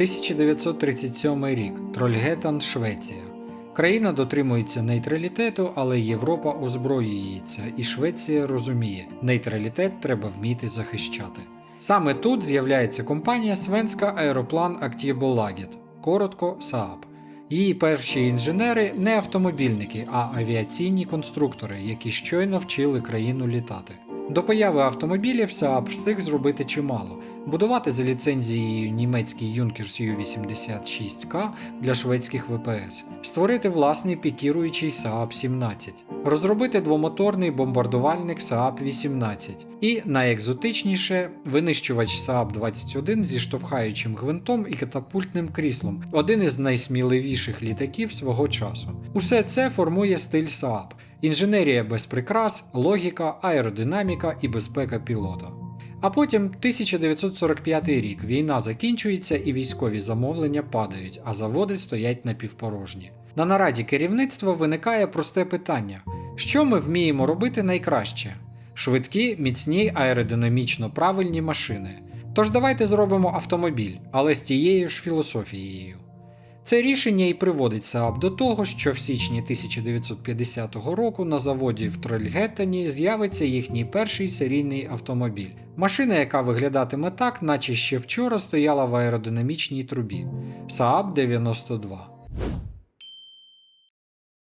1937 рік. Трольгетан, Швеція. Країна дотримується нейтралітету, але Європа озброюється, і Швеція розуміє, нейтралітет треба вміти захищати. Саме тут з'являється компанія Свенська Аероплан Актієболагет, коротко СААП. Її перші інженери не автомобільники, а авіаційні конструктори, які щойно вчили країну літати. До появи автомобілів СААП встиг зробити чимало: будувати за ліцензією німецький Юнкерс Ю-86К для шведських ВПС, створити власний пікіруючий СААП 17, розробити двомоторний бомбардувальник СААП 18 і найекзотичніше винищувач СААП 21 зі штовхаючим гвинтом і катапультним кріслом, один із найсміливіших літаків свого часу. Усе це формує стиль СААП. Інженерія без прикрас, логіка, аеродинаміка і безпека пілота. А потім 1945 рік війна закінчується і військові замовлення падають, а заводи стоять напівпорожні. На нараді керівництва виникає просте питання: що ми вміємо робити найкраще? Швидкі, міцні, аеродинамічно правильні машини. Тож давайте зробимо автомобіль, але з тією ж філософією. Це рішення і приводить Saab до того, що в січні 1950 року на заводі в Трольгеттені з'явиться їхній перший серійний автомобіль. Машина, яка виглядатиме так, наче ще вчора стояла в аеродинамічній трубі Saab 92.